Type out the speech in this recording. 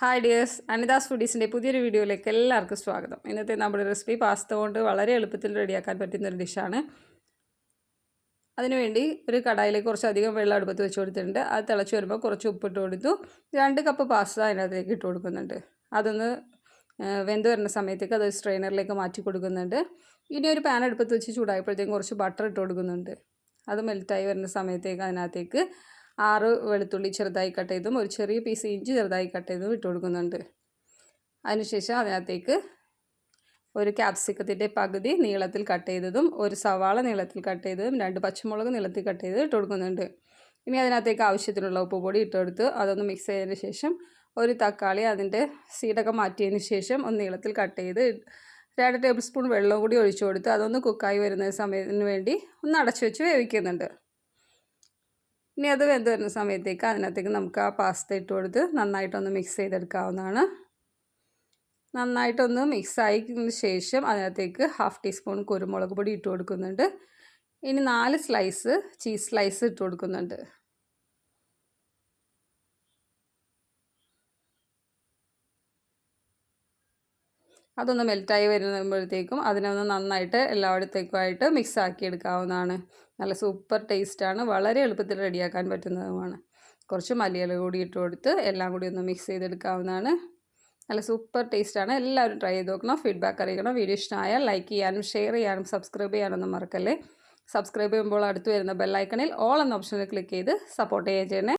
Hi dears Anitha's ഫുഡീസിന്റെ പുതിയൊരു വീഡിയോയിലേക്ക് എല്ലാവർക്കും സ്വാഗതം. ഇന്നത്തെ നമ്മുടെ റെസിപ്പി പാസ്ത കൊണ്ട് വളരെ എളുപ്പത്തിൽ റെഡിയാക്കാൻ പറ്റുന്ന ഒരു ഡിഷാണ് അതിനുവേണ്ടി ഒരു കടായിലേക്ക് കുറച്ചധികം വെള്ളം അടുപ്പത്ത് വെച്ച് കൊടുത്തിട്ടുണ്ട്. അത് തിളച്ച് വരുമ്പോൾ കുറച്ച് ഉപ്പിട്ട് കൊടുത്തു. രണ്ട് കപ്പ് പാസ്ത അതിനകത്തേക്ക് ഇട്ട് കൊടുക്കുന്നുണ്ട്. അതൊന്ന് വെന്ത് വരുന്ന സമയത്തേക്ക് അത് സ്ട്രെയിനറിലേക്ക് മാറ്റി കൊടുക്കുന്നുണ്ട്. ഇനി ഒരു പാൻ അടുപ്പത്ത് വെച്ച് ചൂടായപ്പോഴത്തേക്കും കുറച്ച് ബട്ടർ ഇട്ട് കൊടുക്കുന്നുണ്ട്. അത് മെൽറ്റായി വരുന്ന സമയത്തേക്ക് അതിനകത്തേക്ക് ആറ് വെളുത്തുള്ളി ചെറുതായി കട്ട് ചെയ്തും ഒരു ചെറിയ പീസ് ഇഞ്ചി ചെറുതായി കട്ട് ചെയ്തും ഇട്ട് കൊടുക്കുന്നുണ്ട്. അതിനുശേഷം അതിനകത്തേക്ക് ഒരു ക്യാപ്സിക്കത്തിന്റെ പകുതി നീളത്തിൽ കട്ട് ചെയ്തതും ഒരു സവാള നീളത്തിൽ കട്ട് ചെയ്തതും രണ്ട് പച്ചമുളക് നീളത്തിൽ കട്ട് ചെയ്ത് ഇട്ട് കൊടുക്കുന്നുണ്ട്. ഇനി അതിനകത്തേക്ക് ആവശ്യത്തിനുള്ള ഉപ്പ് പൊടി ഇട്ടെടുത്ത് അതൊന്ന് മിക്സ് ചെയ്തതിന് ശേഷം ഒരു തക്കാളി അതിന്റെ സീഡൊക്കെ മാറ്റിയതിന് ശേഷം ഒന്ന് നീളത്തിൽ കട്ട് ചെയ്ത് രണ്ട് ടേബിൾ സ്പൂൺ വെള്ളം കൂടി ഒഴിച്ചു കൊടുത്ത് അതൊന്ന് കുക്കായി വരുന്ന സമയത്തിന് വേണ്ടി ഒന്ന് അടച്ചു വെച്ച് വേവിക്കുന്നുണ്ട്. ഇനി അത് വെന്ത് വരുന്ന സമയത്തേക്ക് അതിനകത്തേക്ക് നമുക്ക് ആ പാസ്ത ഇട്ട് കൊടുത്ത് നന്നായിട്ടൊന്ന് മിക്സ് ചെയ്തെടുക്കാവുന്നതാണ്. നന്നായിട്ടൊന്ന് മിക്സ് ആയതിന് ശേഷം അതിനകത്തേക്ക് ഹാഫ് ടീസ്പൂൺ കുരുമുളക് പൊടി ഇട്ട് കൊടുക്കുന്നുണ്ട്. ഇനി നാല് സ്ലൈസ് ചീസ് സ്ലൈസ് ഇട്ട് കൊടുക്കുന്നുണ്ട്. അതൊന്ന് മെൽറ്റായി വരുമ്പോഴത്തേക്കും അതിനൊന്ന് നന്നായിട്ട് എല്ലായിടത്തേക്കുമായിട്ട് മിക്സ് ആക്കി എടുക്കാവുന്നതാണ്. നല്ല സൂപ്പർ ടേസ്റ്റാണ്. വളരെ എളുപ്പത്തിൽ റെഡിയാക്കാൻ പറ്റുന്നതുമാണ്. കുറച്ച് മല്ലിയില കൂടി ഇട്ട് കൊടുത്ത് എല്ലാം കൂടി ഒന്ന് മിക്സ് ചെയ്തെടുക്കാവുന്നതാണ്. നല്ല സൂപ്പർ ടേസ്റ്റാണ്. എല്ലാവരും ട്രൈ ചെയ്ത് നോക്കണം. ഫീഡ്ബാക്ക് അറിയിക്കണം. വീഡിയോ ഇഷ്ടമായാൽ ലൈക്ക് ചെയ്യാനും ഷെയർ ചെയ്യാനും സബ്സ്ക്രൈബ് ചെയ്യാനൊന്നും മറക്കല്ലേ? സബ്സ്ക്രൈബ് ചെയ്യുമ്പോൾ അടുത്ത് വരുന്ന ബെല്ലൈക്കണിൽ ഓൾ എന്ന ഓപ്ഷനിൽ ക്ലിക്ക് ചെയ്ത് സപ്പോർട്ട് ചെയ്യുക ചെയ്യണേ.